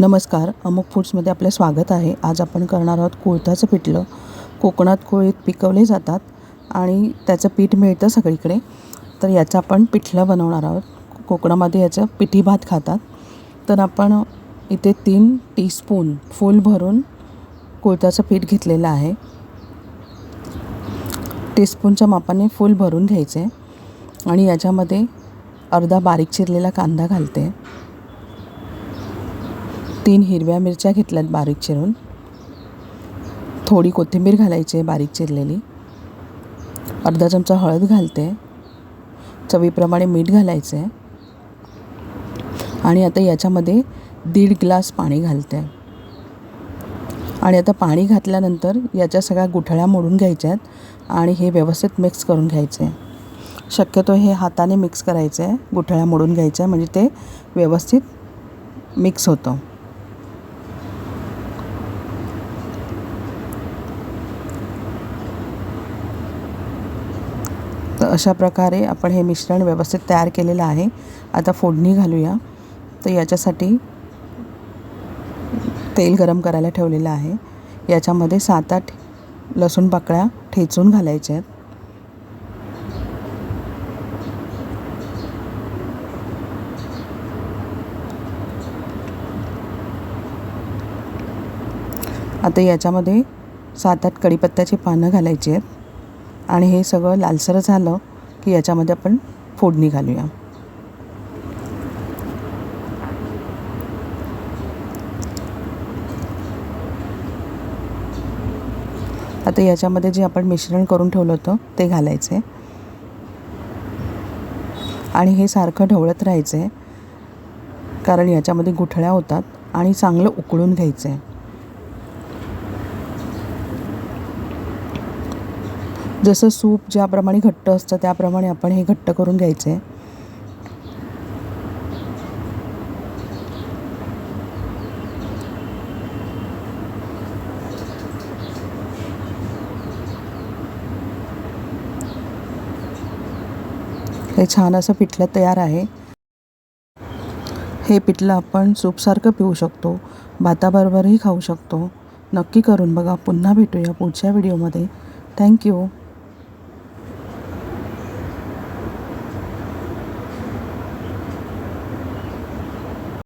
नमस्कार अमुक फूड्समध्ये आपलं स्वागत आहे. आज आपण करणार आहोत कुळथाचं पिठलं. कोकणात कुळीत पिकवले जातात आणि त्याचं पीठ मिळतं सगळीकडे. तर याचं आपण पिठलं बनवणार आहोत. कोकणामध्ये याचं पिठी भात खातात. तर आपण इथे तीन टीस्पून फुल भरून कुळथाचं पीठ घेतलेलं आहे. टीस्पूनच्या मापाने फुल भरून घ्यायचे आणि याच्यामध्ये अर्धा बारीक चिरलेला कांदा घालते. तीन हिरव्या मिरच्या घेतल्यात बारीक चिरून. थोडी कोथिंबीर घालायची आहे बारीक चिरलेली. अर्धा चमचा हळद घालते. चवीप्रमाणे मीठ घालायचं आहे. आणि आता याच्यामध्ये दीड ग्लास पाणी घालते. आणि आता पाणी घातल्यानंतर याच्या सगळ्या गुठळ्या मोडून घ्यायच्या आहेत आणि हे व्यवस्थित मिक्स करून घ्यायचे आहे. शक्यतो हे हाताने मिक्स करायचं आहे. गुठळ्या मोडून घ्यायच्या म्हणजे ते व्यवस्थित मिक्स होतं. तर अशा प्रकारे आपण हे मिश्रण व्यवस्थित तयार केलेलं आहे. आता फोडणी घालूया. तर याच्यासाठी तेल गरम करायला ठेवलेलं आहे. याच्यामध्ये सात आठ लसूण पाकळ्या ठेचून घालायच्या आहेत. आता याच्यामध्ये सात आठ कढीपत्त्याची पानं घालायची आहेत. आणि हे सगळं लालसर झालं की याच्यामध्ये आपण फोडणी घालूया. आता याच्यामध्ये जे आपण मिश्रण करून ठेवलं होतं ते घालायचं. आहे आणि हे सारखं ढवळत राहायचं आहे कारण याच्यामध्ये गुठळ्या होतात आणि चांगलं उकळून घ्यायचं. आहे जसं सूप ज्याप्रमाणे घट्ट असतं त्याप्रमाणे आपण हे घट्ट करून घ्यायचं. आहे हे छान असं पिठलं तयार आहे. हे पिठलं आपण सूपसारखं पिऊ शकतो भाताबरोबरही खाऊ शकतो. नक्की करून बघा. पुन्हा भेटूया पुढच्या व्हिडिओमध्ये. थँक्यू